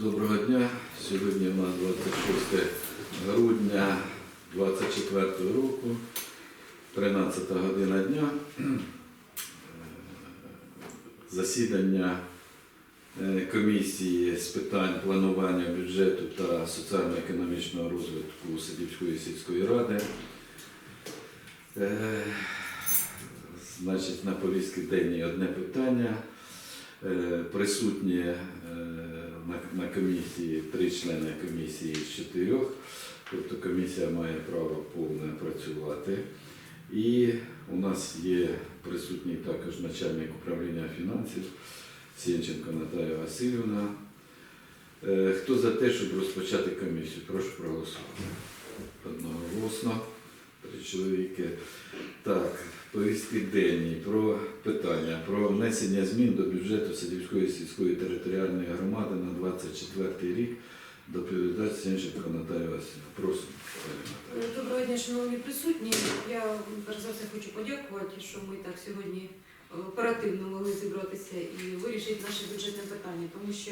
Доброго дня. Сьогодні у нас 26 грудня 24 року, 13 година дня. Е, Засідання е, комісії з питань планування бюджету та соціально-економічного розвитку Сидівської сільської ради. Е, Значить, на повістці денній одне питання. Присутні е, на, на комісії три члени комісії з чотирьох, тобто комісія має право повне працювати. І у нас є присутній також начальник управління фінансів Сєнченко Наталія Васильівна. Е, Хто за те, щоб розпочати комісію? Прошу проголосувати. Одноголосно. Чоловіки. Так, повістки денні про питання про внесення змін до бюджету Садівської сільської територіальної громади на 24 рік. Доповідач Сенченко Наталія Васильівна. Прошу. Доброго дня, шановні присутні. Я перш за все хочу подякувати, що ми так сьогодні оперативно могли зібратися і вирішити наше бюджетне питання, тому що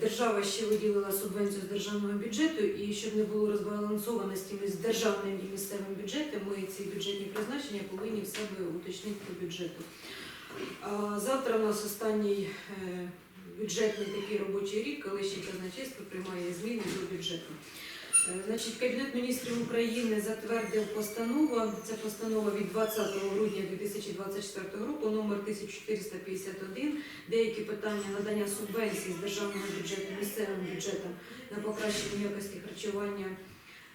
держава ще виділила субвенцію з державного бюджету, і щоб не було розбалансованості між державним і місцевим бюджетом, ми ці бюджетні призначення повинні в себе уточнити до бюджету. Завтра у нас останній е, бюджетний такий робочий рік, коли ще казначейство приймає зміни до бюджету. Е, Значить, Кабінет міністрів України затвердив постанову. Це постанова від 20 грудня 2024 року, номер 1451. Деякі питання надання субвенцій з державного бюджету місцевим бюджетам на покращення якості харчування,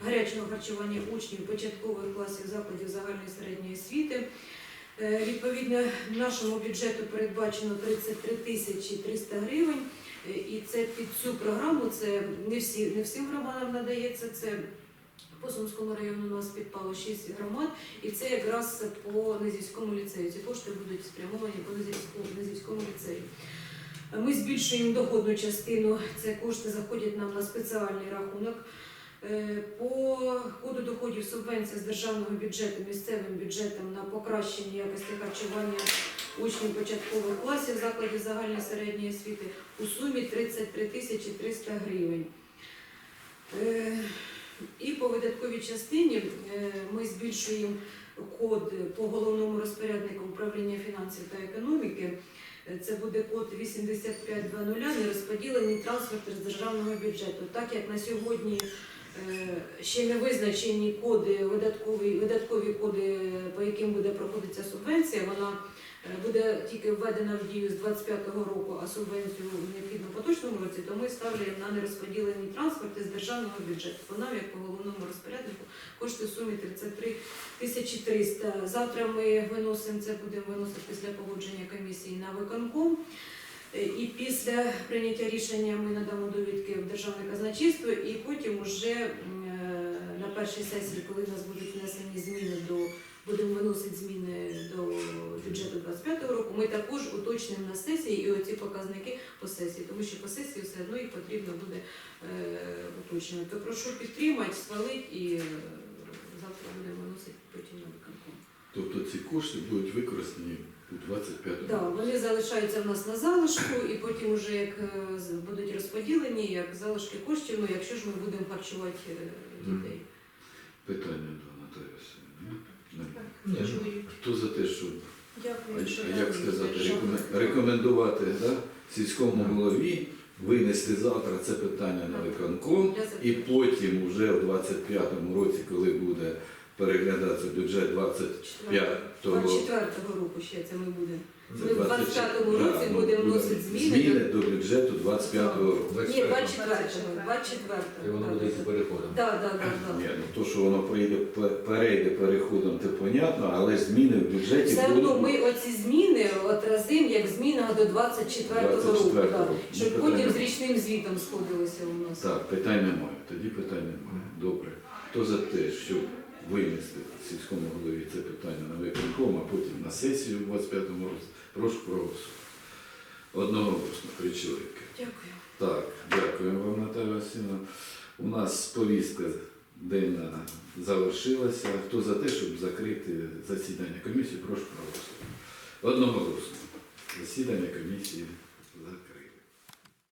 гарячого харчування учнів початкових класів закладів загальної середньої освіти. Е, Відповідно, нашому бюджету передбачено 33 тисячі 300 гривень. І це під цю програму, це не всі не всім громадам надається. Це по Сумському району у нас підпало 6 громад, і це якраз по Низівському ліцею. Ці кошти будуть спрямовані по Низівському, Низівському ліцею. Ми збільшуємо доходну частину. Це кошти заходять нам на спеціальний рахунок. Е, По ходу доходів субвенція з державного бюджету місцевим бюджетом на покращення якості харчування учнів початкових класів закладів загальної середньої освіти у сумі 33 тисячі 300 гривень. Е, І по видатковій частині е, ми збільшуємо код по головному розпоряднику управління фінансів та економіки. Е, Це буде код 8520 нерозподілені трансферти з державного бюджету. Так як на сьогодні ще не визначені коди, видаткові, видаткові коди, по яким буде проходитися субвенція, вона е, буде тільки введена в дію з 25-го року, а субвенцію необхідно в поточному році, то ми ставляємо на нерозподілені трансферти з державного бюджету. По нам, як по головному розпоряднику, кошти в сумі 33 тисячі 300. Завтра ми виносимо це, будемо виносити після погодження комісії на виконком. Е, І після прийняття рішення ми надамо довідки в державне казначейство, і потім уже е, на першій сесії, коли в нас будуть внесені зміни до будемо виносити зміни до бюджету 25 року, ми також уточнимо на сесії і оці показники по сесії, тому що по сесії все одно їх потрібно буде е, уточнювати. То прошу підтримати, схвалити і е, завтра будемо виносити потім на виконком. Тобто ці кошти будуть використані у 25 Да, вони залишаються в нас на залишку, і потім, уже як е, будуть розподілені, як залишки коштів, ну якщо ж ми будемо харчувати е, дітей. Питання до Наталії Васильівни. Ну, Хто за те, щоб Дякую, що як сказати, рекомендувати да, сільському голові винести завтра це питання на виконком і потім уже у 25-му році, коли буде переглядатися бюджет 25-го 24-го року ще це ми будемо. Ми в 25-му році да, будемо буде вносити зміни. зміни до бюджету 25-го року. Ні, 24-го, 24-го. І воно буде йти переходом. Так, так, так. Ні, ну то, що воно пе- перейде переходом, це понятно, але зміни в бюджеті Все одно ми оці зміни отразимо як зміна до 24-го року, 24-го да. року. щоб потім з річним звітом сходилося у нас. Так, питань немає. Тоді питань немає. Добре. Хто за те, щоб винести сільському голові це питання на виконком, а потім на сесію у 25-му році, прошу проголосувати. Одноголосно, три чоловіки. Дякую. Так, дякую вам, Наталя Васильівна. У нас повістка денна завершилася. Хто за те, щоб закрити засідання комісії, прошу проголосувати. Одноголосно. Засідання комісії.